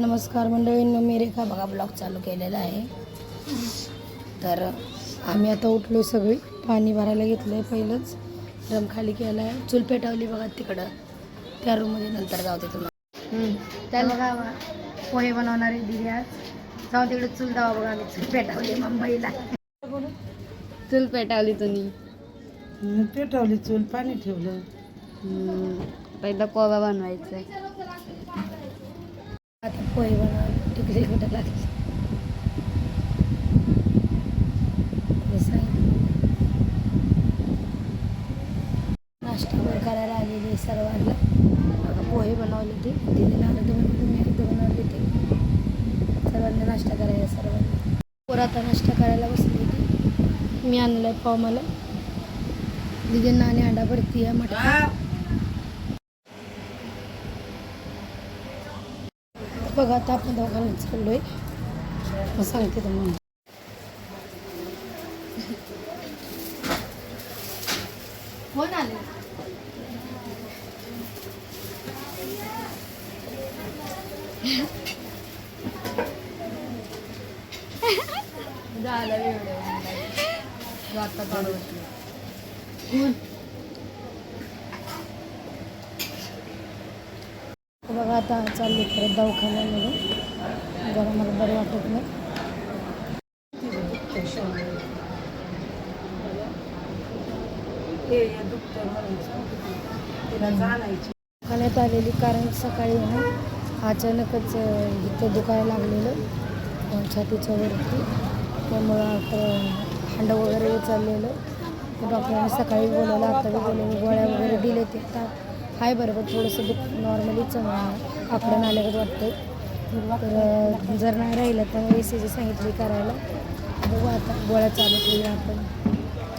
नमस्कार मंडळींनो मी रेखा बघा ब्लॉग चालू केलेला आहे. तर आम्ही आता उठलो सगळी पाणी भरायला घेतलं आहे पहिलंच. ड्रम खाली केला आहे चूल पेटवली बघा तिकडं. त्या रूममध्ये नंतर जाऊ दे तुम्हाला. त्याला बघा बघा, पोहे बनवणारे दिली आज. जाऊ तिकडे चूल दावा बघा आम्ही. चूल पेटवली मुंबईला. चूल पेटावली तुम्ही. पेटवली चूल पाणी ठेवलं. पहिला कोबा बनवायचा आहे आता पोहे बनवायला टिकली कुठं लागली. हे नाश्ता वगैरे करायला आलेली सर्वांना. बघा पोहे बनवले ते दिदीला आलं तर म्हणून तुम्ही एकदा बनवले ते सर्वांना नाश्ता करायला सर्वांना. पोर आता नाश्ता करायला बसली होती. मी आणलं पाव मला दिदींना आणि अंडा भरती आहे मटका. बघा आता आपण दोघांना चाललोय मग सांगते तुम्हाला. आले? बघा आता चालले परत दवाखान्यामध्ये. जरा मला बरं वाटत नाही. दवाखान्यात आलेली कारण सकाळी ना अचानकच इथं दुखायला लागलेलं. छातीच्या वरती. त्यामुळं आता हांडं वगैरे उचललेलं. तर डॉक्टरांनी सकाळी बोलवलं आता बोलवलं. गोळ्या वगैरे दिले ते तर हाय बरोबर थोडंसं दुख नॉर्मलीच आकडून आल्यागत वाटतं तर जर नाही राहिलं तर ए सी जी सांगितली करायला. बघू आता गोळ्या चालू केल्या आपण.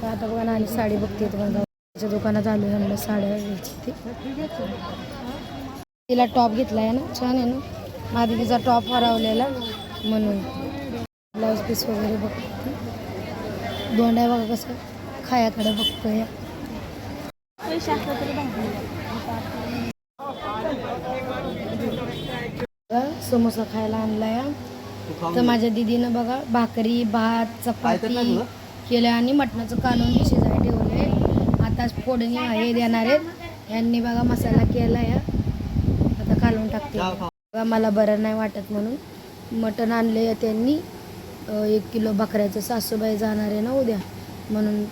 तर आता बघा ना आणि साडी बघते तुम्हाला दुकानात आलो म्हणलं साड्या ती. तिला टॉप घेतला आहे ना छान आहे ना. माझी तिचा टॉप हरवलेला म्हणून. ब्लाऊज पीस वगैरे बघते दोंड्या बघा कसं खायाकडे बघतो बघा, समोसा खायला आणलाय. तर माझ्या दीदीनं बघा भाकरी भात चपाती केल्या आणि मटणाचं कालवून शिजाय ठेवले आता फोडणी हे देणार आहेत. यांनी बघा मसाला केला या आता कालवून टाकते. बघा मला बरं नाही वाटत म्हणून मटण आणले त्यांनी. एक किलो बकऱ्याचं सासूबाई जाणार आहे ना उद्या. म्हणून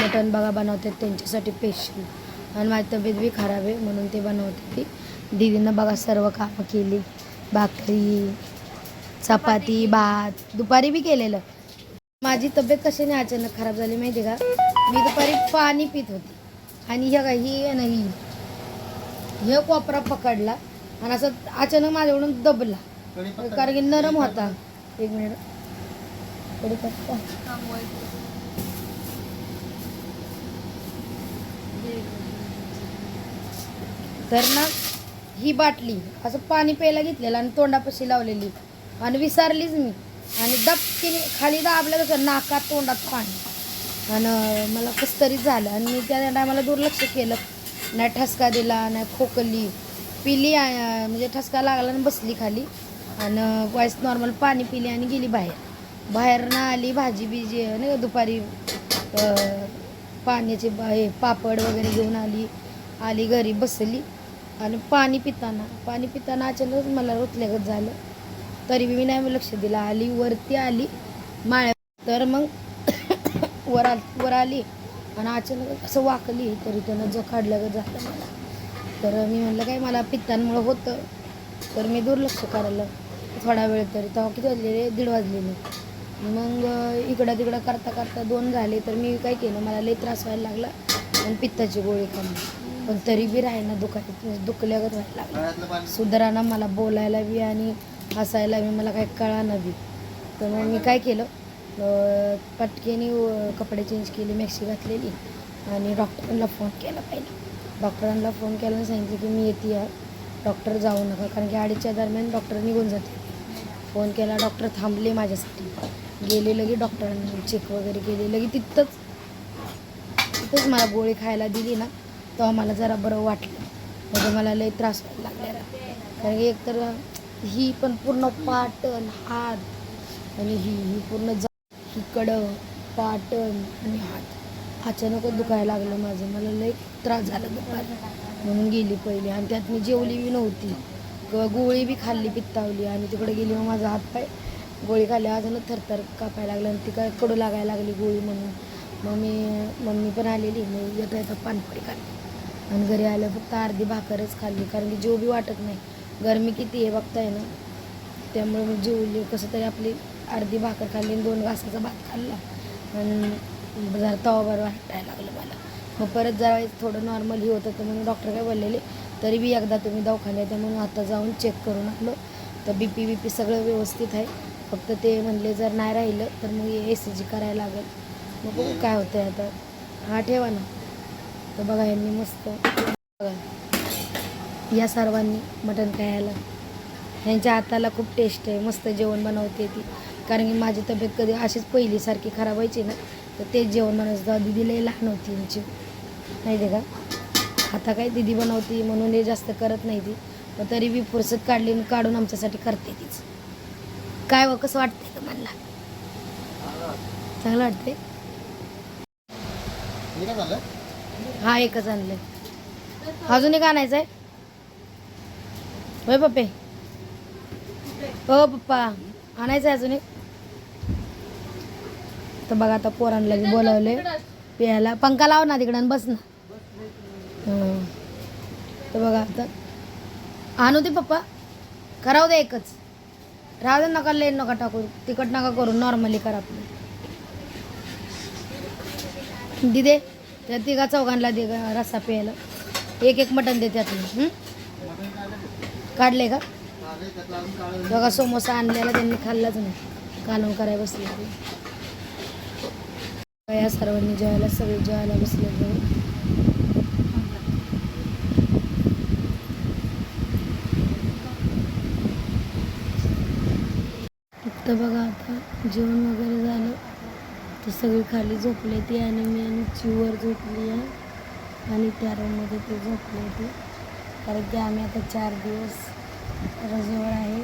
मटण बघा बनवतात त्यांच्यासाठी स्पेशल आणि माझी तब्येत बी खराब आहे म्हणून ते बनवते ती दीदीनं बघा सर्व कामं केली. भाकरी चपाती भात. दुपारी बी केलेलं. माझी तब्येत कशाने अचानक खराब झाली माहिती का? मी दुपारी पाणी पित होती. आणि ह्या काही ही नाही. हे कोपरा पकडला आणि असं अचानक माझ्याकडून दबला. कारण की नरम होता. एक मिनिट. तर ना ही बाटली. असं पाणी प्यायला घेतलेलं आणि तोंडापाशी लावलेली. आणि विसरलीच मी. आणि दबकीने खाली दाबलं तसं नाकात तोंडात पाणी. आणि मला कसं तरी झालं. आणि मी त्या टायमाला दुर्लक्ष केलं. नाही ठसका दिला नाही खोकली. पिली म्हणजे ठसका लागला आणि बसली खाली. आणि वाईस नॉर्मल पाणी पिली आणि गेली बाहेर. बाहेर ना आली भाजी बिजी नाही दुपारी पाण्याचे बा- हे पापड वगैरे घेऊन आली. आली घरी बसली. आणि पाणी पिताना पाणी पिताना अचानक मला रोतल्यागत झालं. तरी मी नाही लक्ष दिलं. आली वरती आली माळ्या तर मग वर आल वर आली. आणि अचानक असं वाकली तरी त्यानं जो काढल्यागत झालं मला. तर मी म्हणलं काय मला पित्तांमुळं होतं? तर मी दुर्लक्ष करायला थोडा वेळ तरी तेव्हा किती वाजलेले दीड वाजलेले मग. इकडं तिकडं करता करता दोन झाले. तर मी काय केलं? मला लई त्रास व्हायला लागला आणि पित्ताची गोळी खाल्ली. पण तरी बी राहीना दुखायला दुखल्यागत व्हायला लागलं. सुधाराना मला बोलायला बी आणि हसायला बी मला काही कळाना बी. तर मग मी काय केलं? पटकेने कपडे चेंज केले मॅक्सी घातलेली आणि डॉक्टरांना फोन केला पहिले. डॉक्टरांना फोन केला आणि सांगितलं की मी येते आहे डॉक्टर जाऊ नका कारण की अडीचच्या दरम्यान डॉक्टर निघून जाते. फोन केला डॉक्टर थांबले माझ्यासाठी. गेले लगे डॉक्टरांनी चेक वगैरे केले. लगे तिथंच तिथंच मला गोळी खायला दिली ना. तेव्हा मला जरा बरं वाटलं. म्हणजे मला लई त्रास व्हायला लागलेला कारण की एकतर ही पण पूर्ण पाटण हात आणि ही ही पूर्ण जा ही कडं पाटण आणि हात. अचानकच दुखायला लागलं माझं. मला लई त्रास झाला दुपारी. म्हणून गेली पहिली. आणि त्यात मी जेवली बी नव्हती. किंवा गोळी बी खाल्ली पित्तावली. आणि तिकडे गेली मग माझा हात पाय गोळी खाल्ली. अचानक थरथर कापायला लागलं आणि ती काय कडू लागायला लागली गोळी म्हणून. मग मी मम्मी पण आलेली. मग येता येता पानपुरी खाल्ली. आणि घरी आलं फक्त अर्धी भाकरच खाल्ली. कारण की जेव बी वाटत नाही. गरमी किती आहे बघताय ना? त्यामुळे मी जेवली. कसं तरी आपली अर्धी भाकर खाल्ली आणि दोन घासाचा भात खाल्ला. आणि जरा तवा बरं वाटायला लागलं मला. मग परत जरा थोडं नॉर्मल ही होतं. तर म्हणून डॉक्टर काय बोललेले तरी बी एकदा तुम्ही दवाखान्यात आहे म्हणून आता जाऊन चेक करून आलो तर बी पी बी पी सगळं व्यवस्थित आहे. फक्त ते म्हणले जर नाही राहिलं तर मग ए सी जी करायला लागेल. मग काय होतं आहे आता. हा ठेवा ना. तर बघा यांनी मस्त बघा. या सर्वांनी मटण खायला. यांच्या हाताला खूप टेस्ट आहे मस्त जेवण बनवते ती. कारण की माझी तब्येत कधी अशीच पहिलीसारखी खराब व्हायची ना तर तेच जेवण बनवायचं दिदी लई लहान होती यांची माहिती आहे का? आता काय दिदी बनवती म्हणून हे जास्त करत नाही ती पण तरी बी फुरसत काढली आणि काढून आमच्यासाठी करते तीच. काय व कसं वाटतंय तुम्हाला चांगलं वाटतंय? हा एकच आणलंय. अजून एक आणायचं आहे होय पप्पे. हो पप्पा. आणायचं आहे अजून एक. तर बघा आता पोरांना बोलावले प्यायला पंखा लाव ना तिकडं आणि बस ना. हं. तर बघा आता आणू दे पप्पा. करावं दे एकच. राहू दे नका लेन नका टाकू. तिकट नका करू. नॉर्मली करा आपलं दिदे. त्या तिघा चौघांना दे रस्सा प्यायला. एक एक मटण दे त्यातलं काढले का? बघा समोसा आणलेला त्यांनी खाल्लाच नाही. कालवण करायला बसले ते. या सर्वांनी जेवायला सगळे जेवायला बसले बघा. बघा आता जेवण वगैरे झालं. तर सगळी खाली झोपले ती आणि मी आणि चिवर झोपली आहे. आणि त्या रूममध्ये ते झोपले होती. कारण की आम्ही आता चार दिवस रजेवर आहे.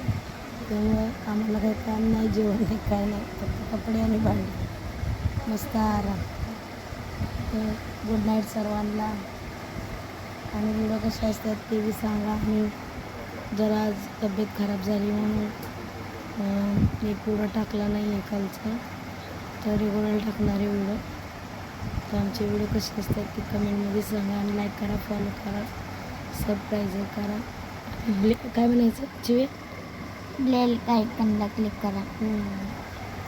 त्यामुळे आम्हाला काही काम नाही जेवण नाही काय नाही. फक्त कपडे आणि भांडी. मस्त आराम. तर गुड नाईट सर्वांना. आणि व्हिडिओ कसे असतात ते बी सांगा. आणि जरा आज तब्येत खराब झाली म्हणून मी पुढं टाकला नाही आहे कालचा तर रेग्युलर टाकणार व्हिडिओ. तर आमचे व्हिडिओ कसे असतात ते कमेंटमध्ये सांगा आणि लाईक करा फॉलो करा सबस्क्राईब करा. ब्ले- काय म्हणायचं? चिवे ब्लेल आयकनला क्लिक करा.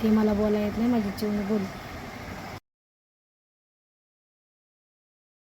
ते मला बोलायला येत नाही माझी चिवने बोल.